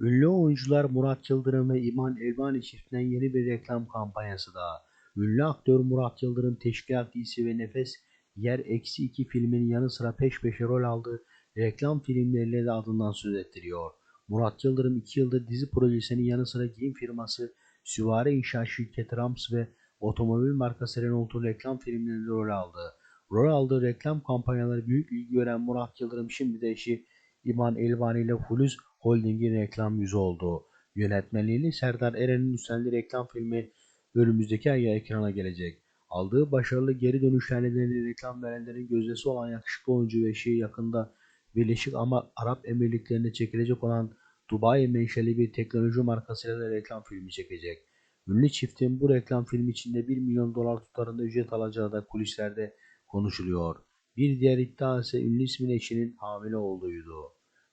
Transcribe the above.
Ünlü oyuncular Murat Yıldırım ve İman Elbani çiftinden yeni bir reklam kampanyası daha. Ünlü aktör Murat Yıldırım Teşkilat dizisi ve Nefes Yer Eksi 2 filminin yanı sıra peş peşe rol aldığı reklam filmleriyle de adından söz ettiriyor. Murat Yıldırım 2 yıldır dizi projesinin yanı sıra giyim firması Süvari İnşaat Şirketi Rams ve otomobil markası Renault'un reklam filmlerinde rol aldı. Rol aldığı reklam kampanyaları büyük ilgi gören Murat Yıldırım şimdi de eşi İman Elvani ile Fuluz Holding'in reklam yüzü oldu. Yönetmenliğini Serdar Eren'in üstlendiği reklam filmi önümüzdeki ay ekrana gelecek. Aldığı başarılı geri dönüşler nedeniyle reklam verenlerin gözdesi olan yakışıklı oyuncu ve eşi yakında Birleşik Arap Emirlikleri'ne çekilecek olan Dubai menşeli bir teknoloji markasıyla da reklam filmi çekecek. Ünlü çiftin bu reklam filmi içinde 1 milyon dolar tutarında ücret alacağı da kulislerde konuşuluyor. Bir diğer iddia ise ünlü ismin eşinin hamile olduğuydu.